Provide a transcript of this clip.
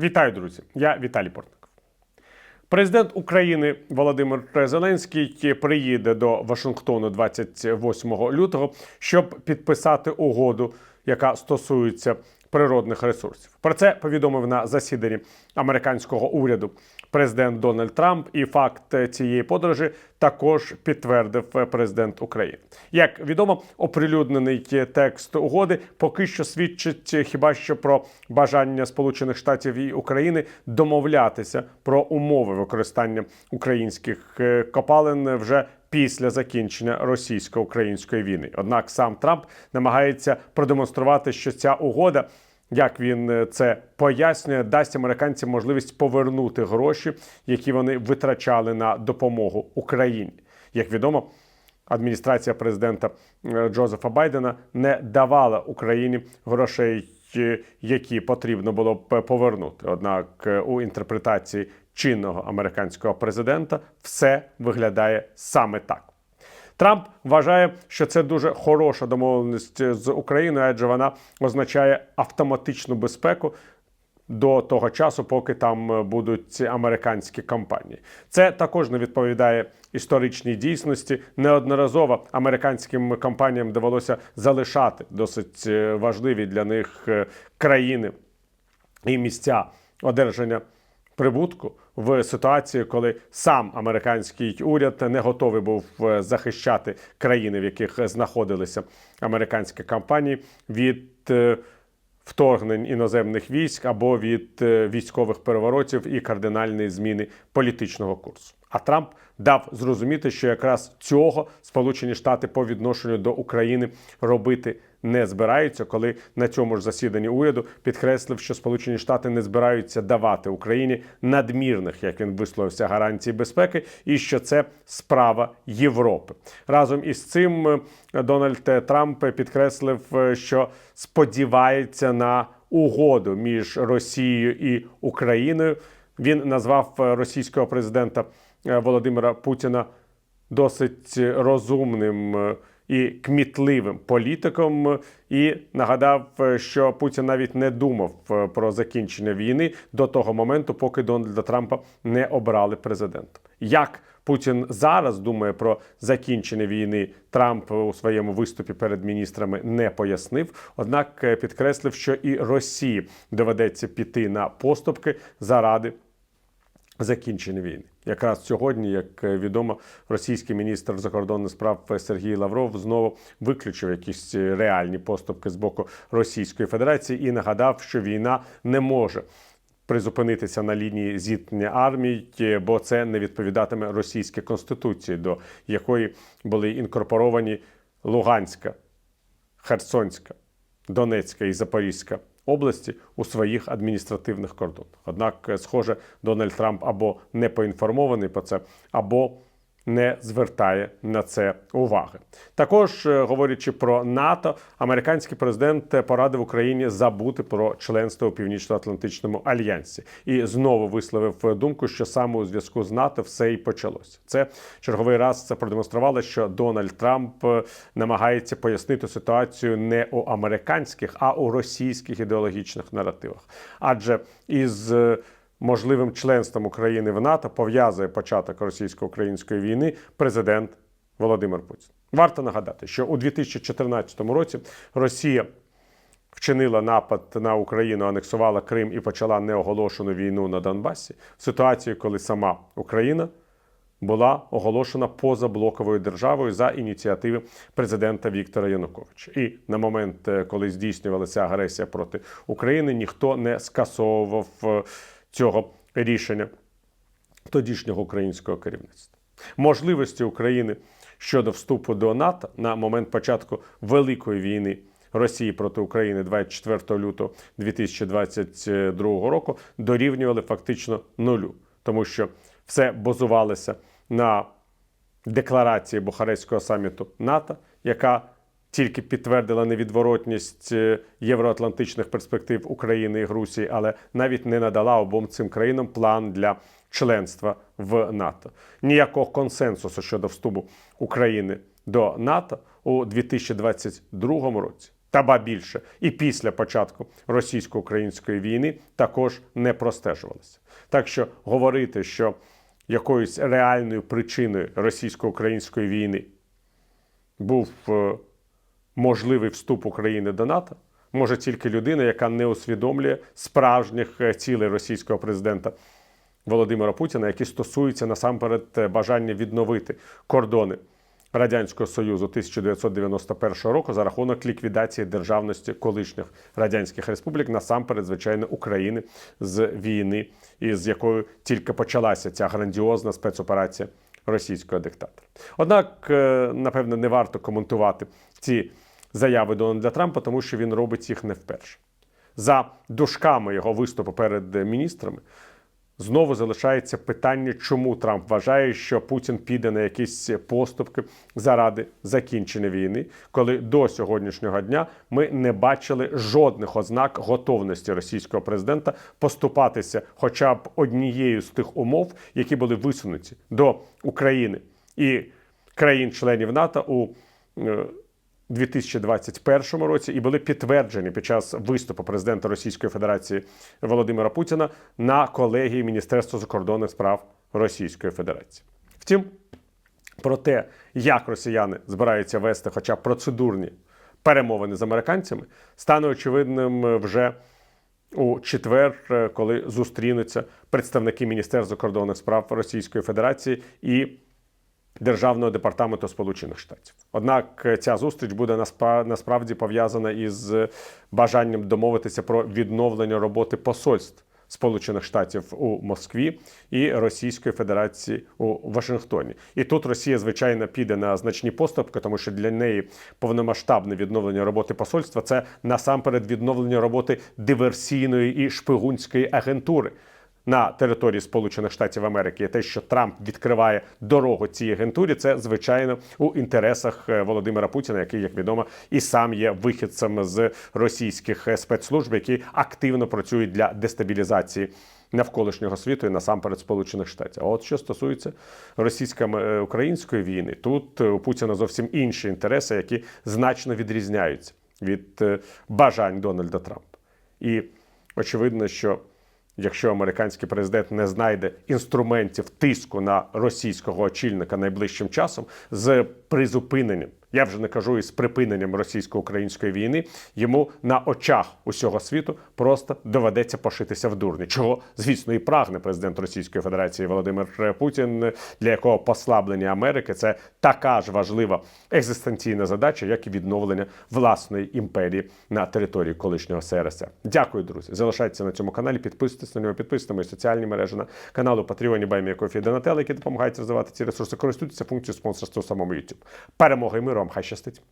Вітаю, друзі! Я Віталій Портников. Президент України Володимир Зеленський приїде до Вашингтону 28 лютого, щоб підписати угоду, яка стосується природних ресурсів. Про це повідомив на засіданні американського уряду президент Дональд Трамп. І факт цієї подорожі також підтвердив президент України. Як відомо, оприлюднений текст угоди поки що свідчить хіба що про бажання Сполучених Штатів і України домовлятися про умови використання українських е, копалин вже після закінчення російсько-української війни. Однак сам Трамп намагається продемонструвати, що ця угода. Як він е, це пояснює, дасть американцям можливість повернути гроші, які вони витрачали на допомогу Україні. Як відомо, адміністрація президента е, Джозефа Байдена не давала Україні грошей, е, які потрібно було б повернути. Однак у інтерпретації чинного американського президента все виглядає саме так. Трамп вважає, що це дуже хороша домовленість з Україною, адже вона означає автоматичну безпеку до того часу, поки там будуть ці американські компанії. Це також не відповідає історичній дійсності. Неодноразово американським компаніям довелося залишати досить е, важливі для них е, країни і місця одержання прибутку в ситуації, коли сам американський уряд не готовий був е, захищати країни, в яких знаходилися американські компанії від е, вторгнень іноземних військ або від е, військових переворотів і кардинальної зміни політичного курсу. А Трамп дав зрозуміти, що якраз цього Сполучені Штати по відношенню до України робити не збираються, коли на цьому ж засіданні уряду підкреслив, що Сполучені Штати не збираються давати Україні надмірних, як він висловився, гарантій безпеки, і що це справа Європи. Разом із цим е, Дональд Трамп підкреслив, е, що сподівається на угоду між Росією і Україною. Він назвав е, російського президента е, Володимира Путіна досить розумним е, і кмітливим політиком, і нагадав, що Путін навіть не думав про закінчення війни до того моменту, поки Дональда Трампа не обрали президентом. Як Путін зараз думає про закінчення війни, Трамп у своєму виступі перед міністрами не пояснив. Однак підкреслив, що і Росії доведеться піти на поступки заради закінчення війни. Якраз сьогодні, як е, відомо, російський міністр закордонних справ Сергій Лавров знову виключив якісь е, реальні поступки з боку Російської Федерації і нагадав, що війна не може. Призупинитися на лінії зіткнення армій, е, бо це не відповідатиме російській конституції, до якої були інкорпоровані Луганська, Херсонська, Донецька і Запорізька області у своїх адміністративних кордонах. Однак, е, схоже, Дональд Трамп або не поінформований про це, або не звертає на це уваги. Також е, говорячи про НАТО, американський президент порадив Україні забути про членство у Північно-Атлантичному альянсі і знову висловив думку, що саме у зв'язку з НАТО все і почалося. Це черговий раз це продемонструвало, що Дональд Трамп е, намагається пояснити ситуацію не у американських, а у російських ідеологічних наративах. Адже із е, можливим членством України в НАТО пов'язує початок російсько-української війни президент Володимир Путін. Варто нагадати, що у 2014 році Росія вчинила напад на Україну, анексувала Крим і почала неоголошену війну на Донбасі в ситуації, коли сама Україна була оголошена позаблоковою державою за ініціативи президента Віктора Януковича. І на момент, е, коли здійснювалася агресія проти України, ніхто не скасовував е, цього рішення тодішнього українського керівництва. Можливості України щодо вступу до НАТО на момент початку великої війни Росії проти України 24 лютого 2022 року дорівнювали фактично нулю, тому що все базувалося на декларації Бухарестського саміту НАТО, яка тільки підтвердила невідворотність е, євроатлантичних перспектив України і Грузії, але навіть не надала обом цим країнам план для членства в НАТО. Ніякого консенсусу щодо вступу України до НАТО у 2022 році та ба більше, і після початку російсько-української війни також не простежувалися. Так що говорити, що якоюсь реальною причиною російсько-української війни був е, можливий вступ України до НАТО, може тільки людина, яка не усвідомлює справжніх е, цілей російського президента Володимира Путіна, які стосуються насамперед е, бажання відновити кордони Радянського Союзу 1991 року за рахунок ліквідації державності колишніх радянських республік, насамперед, звичайно, України з війни, із якою тільки почалася ця грандіозна спецоперація російського диктатора. Однак, е, напевно, не варто коментувати ці заяви Дональда Трампа, тому що він робить їх не вперше. За дужками його виступу перед міністрами знову залишається питання, чому Трамп вважає, що Путін піде на якісь поступки заради закінчення війни, коли до сьогоднішнього дня ми не бачили жодних ознак готовності російського президента поступатися, хоча б однією з тих умов, які були висунуті до України і країн-членів НАТО у е, 2021 році і були підтверджені під час виступу президента Російської Федерації Володимира Путіна на колегії Міністерства закордонних справ Російської Федерації. Втім, про те, як росіяни збираються вести хоча б процедурні перемовини з американцями, стане очевидним вже у четвер, коли зустрінуться представники Міністерства закордонних справ Російської Федерації і Державного департаменту Сполучених Штатів. Однак е, ця зустріч буде насправді пов'язана із е, бажанням домовитися про відновлення роботи посольств Сполучених Штатів у Москві і Російської Федерації у Вашингтоні. І тут Росія, звичайно, піде на значні поступки, тому що для неї повномасштабне відновлення роботи посольства це насамперед відновлення роботи диверсійної і шпигунської агентури на території Сполучених Штатів Америки. І те, що Трамп відкриває дорогу цій агентурі, це звичайно у інтересах е, Володимира Путіна, який, як відомо, і сам є вихідцем з російських е, спецслужб, які активно працюють для дестабілізації. Навколишнього світу і насамперед Сполучених Штатів. А от що стосується російсько-української війни, тут е, у Путіна зовсім інші інтереси, які значно відрізняються від е, бажань Дональда Трампа. І очевидно, що якщо американський президент не знайде інструментів тиску на російського очільника найближчим часом з призупиненням, я вже не кажу із припиненням російсько-української війни, йому на очах усього світу просто доведеться пошитися в дурні. Чого, звісно, і прагне президент Російської Федерації Володимир Путін, для якого послаблення Америки це така ж важлива екзистенційна задача, як і відновлення власної імперії на території колишнього СРСР. Дякую, друзі. Залишайтеся на цьому каналі, підписуйтесь на нього, підписуйтесь на мої соціальні мережі на каналу Patreon, Баймія Кофі Донателли, які допомагають розвивати ці ресурси. Користуйтеся функцією спонсорства самому YouTube. Перемоги миру вам хай щастить.